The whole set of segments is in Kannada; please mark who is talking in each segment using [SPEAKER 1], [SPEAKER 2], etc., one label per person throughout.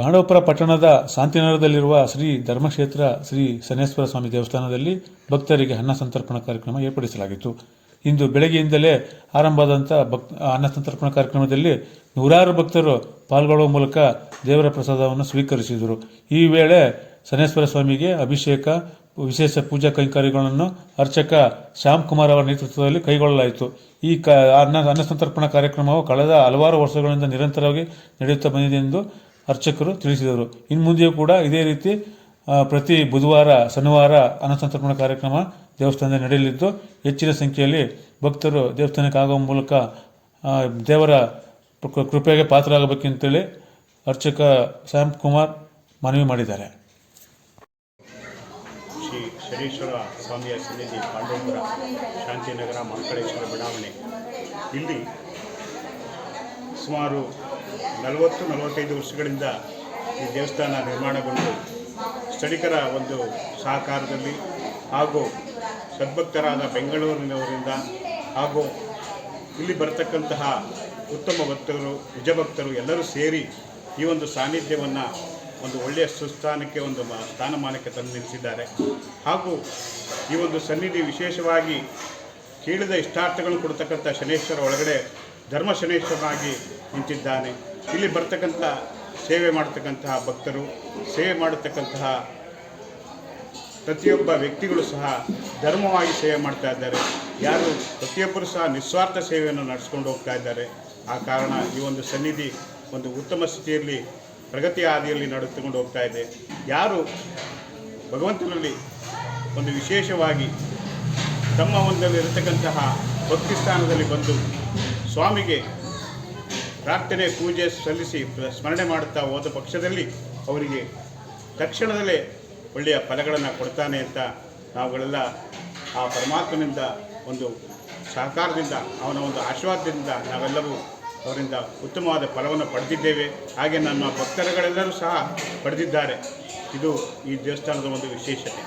[SPEAKER 1] ಪಾಂಡವಪುರ ಪಟ್ಟಣದ ಶಾಂತಿನಗರದಲ್ಲಿರುವ ಶ್ರೀ ಧರ್ಮಕ್ಷೇತ್ರ ಶ್ರೀ ಶನೇಶ್ವರ ಸ್ವಾಮಿ ದೇವಸ್ಥಾನದಲ್ಲಿ ಭಕ್ತರಿಗೆ ಅನ್ನ ಸಂತರ್ಪಣ ಕಾರ್ಯಕ್ರಮ ಏರ್ಪಡಿಸಲಾಗಿತ್ತು. ಇಂದು ಬೆಳಗ್ಗೆಯಿಂದಲೇ ಆರಂಭವಾದಂಥ ಭಕ್, ಅನ್ನ ಸಂತರ್ಪಣಾ ಕಾರ್ಯಕ್ರಮದಲ್ಲಿ ನೂರಾರು ಭಕ್ತರು ಪಾಲ್ಗೊಳ್ಳುವ ಮೂಲಕ ದೇವರ ಪ್ರಸಾದವನ್ನು ಸ್ವೀಕರಿಸಿದರು. ಈ ವೇಳೆ ಶನೇಶ್ವರ ಸ್ವಾಮಿಗೆ ಅಭಿಷೇಕ, ವಿಶೇಷ ಪೂಜಾ ಕೈಂಕರ್ಯಗಳನ್ನು ಅರ್ಚಕ ಶ್ಯಾಮ್ ಕುಮಾರ್ ಅವರ ನೇತೃತ್ವದಲ್ಲಿ ಕೈಗೊಳ್ಳಲಾಯಿತು. ಈ ಕ, ಅನ್ನ ಅನ್ನ ಸಂತರ್ಪಣಾ ಕಾರ್ಯಕ್ರಮವು ಕಳೆದ ಹಲವಾರು ವರ್ಷಗಳಿಂದ ನಿರಂತರವಾಗಿ ನಡೆಯುತ್ತಾ ಬಂದಿದೆ ಎಂದು ಅರ್ಚಕರು ತಿಳಿಸಿದರು. ಇನ್ನು ಮುಂದೆಯೂ ಕೂಡ ಇದೇ ರೀತಿ ಪ್ರತಿ ಬುಧವಾರ, ಶನಿವಾರ ಅನ್ನಸಂತರ್ಪಣ ಕಾರ್ಯಕ್ರಮ ದೇವಸ್ಥಾನದಲ್ಲಿ ನಡೆಯಲಿದ್ದು, ಹೆಚ್ಚಿನ ಸಂಖ್ಯೆಯಲ್ಲಿ ಭಕ್ತರು ದೇವಸ್ಥಾನಕ್ಕೆ ಆಗುವ ಮೂಲಕ ದೇವರ ಕೃಪೆಗೆ ಪಾತ್ರರಾಗಬೇಕಂತೇಳಿ ಅರ್ಚಕ ಶ್ಯಾಮ್ ಕುಮಾರ್ ಮನವಿ ಮಾಡಿದ್ದಾರೆ.
[SPEAKER 2] ಶ್ರೀ ಶನೀಶ್ವರ ಸ್ವಾಮಿಯ ಸನ್ನಿಧಿ ಪಾಂಡವಪುರ, ಶಾಂತಿನಗರ ಮಕ್ಕಳೇಶ್ವರ ಬಡಾವಣೆ. ಇಲ್ಲಿ ಸುಮಾರು ನಲವತ್ತು, ನಲವತ್ತೈದು ವರ್ಷಗಳಿಂದ ಈ ದೇವಸ್ಥಾನ ನಿರ್ಮಾಣಗೊಂಡು ಸ್ಥಳೀಕರ ಒಂದು ಸಹಕಾರದಲ್ಲಿ ಹಾಗೂ ಸದ್ಭಕ್ತರಾದ ಬೆಂಗಳೂರಿನವರಿಂದ ಹಾಗೂ ಇಲ್ಲಿ ಬರತಕ್ಕಂತಹ ಉತ್ತಮ ಭಕ್ತರು, ನಿಜಭಕ್ತರು ಎಲ್ಲರೂ ಸೇರಿ ಈ ಒಂದು ಸಾನ್ನಿಧ್ಯವನ್ನು ಒಂದು ಒಳ್ಳೆಯ ಸುಸ್ಥಾನಕ್ಕೆ, ಒಂದು ಸ್ಥಾನಮಾನಕ್ಕೆ ತಂದು ನಿಲ್ಲಿಸಿದ್ದಾರೆ. ಹಾಗೂ ಈ ಒಂದು ಸನ್ನಿಧಿ ವಿಶೇಷವಾಗಿ ಕೇಳಿದ ಇಷ್ಟಾರ್ಥಗಳನ್ನು ಕೊಡ್ತಕ್ಕಂಥ ಶನೇಶ್ವರ ಒಳಗಡೆ ಧರ್ಮ ಶನೇಶ್ವರನಾಗಿ ನಿಂತಿದ್ದಾನೆ. ಇಲ್ಲಿ ಬರ್ತಕ್ಕಂಥ ಸೇವೆ ಮಾಡತಕ್ಕಂತಹ ಭಕ್ತರು, ಸೇವೆ ಮಾಡತಕ್ಕಂತಹ ಪ್ರತಿಯೊಬ್ಬ ವ್ಯಕ್ತಿಗಳು ಸಹ ಧರ್ಮವಾಗಿ ಸೇವೆ ಮಾಡ್ತಾ ಇದ್ದಾರೆ. ಯಾರು ಪ್ರತಿಯೊಬ್ಬರು ಸಹ ನಿಸ್ವಾರ್ಥ ಸೇವೆಯನ್ನು ನಡೆಸ್ಕೊಂಡು ಹೋಗ್ತಾ ಇದ್ದಾರೆ. ಆ ಕಾರಣ ಈ ಒಂದು ಸನ್ನಿಧಿ ಒಂದು ಉತ್ತಮ ಸ್ಥಿತಿಯಲ್ಲಿ, ಪ್ರಗತಿ ಹಾದಿಯಲ್ಲಿ ನಡೆದುಕೊಂಡು ಹೋಗ್ತಾ ಇದೆ. ಯಾರು ಭಗವಂತನಲ್ಲಿ ಒಂದು ವಿಶೇಷವಾಗಿ ತಮ್ಮ ಒಂದಲ್ಲಿ ಇರತಕ್ಕಂತಹ ಭಕ್ತಿ ಸ್ಥಾನದಲ್ಲಿ ಬಂದು ಸ್ವಾಮಿಗೆ ಪ್ರಾರ್ಥನೆ, ಪೂಜೆ ಸಲ್ಲಿಸಿ ಸ್ಮರಣೆ ಮಾಡುತ್ತಾ ಹೋದ ಪಕ್ಷದಲ್ಲಿ ಅವರಿಗೆ ತಕ್ಷಣದಲ್ಲೇ ಒಳ್ಳೆಯ ಫಲಗಳನ್ನು ಕೊಡ್ತಾನೆ ಅಂತ ನಾವುಗಳೆಲ್ಲ ಆ ಪರಮಾತ್ಮನಿಂದ ಒಂದು ಸಹಕಾರದಿಂದ, ಅವನ ಒಂದು ಆಶೀರ್ವಾದದಿಂದ ನಾವೆಲ್ಲವೂ ಅವರಿಂದ ಉತ್ತಮವಾದ ಫಲವನ್ನು ಪಡೆದಿದ್ದೇವೆ. ಹಾಗೆ ನನ್ನ ಭಕ್ತರುಗಳೆಲ್ಲರೂ ಸಹ ಪಡೆದಿದ್ದಾರೆ. ಇದು ಈ ದೇವಸ್ಥಾನದ ಒಂದು ವಿಶೇಷತೆ.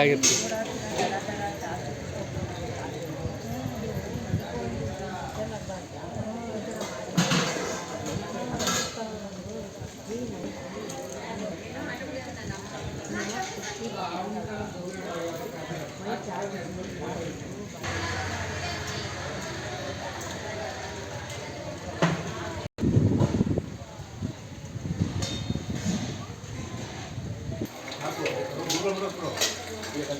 [SPEAKER 2] ಆಗಿತ್ತು bro bro bro. Iya kan?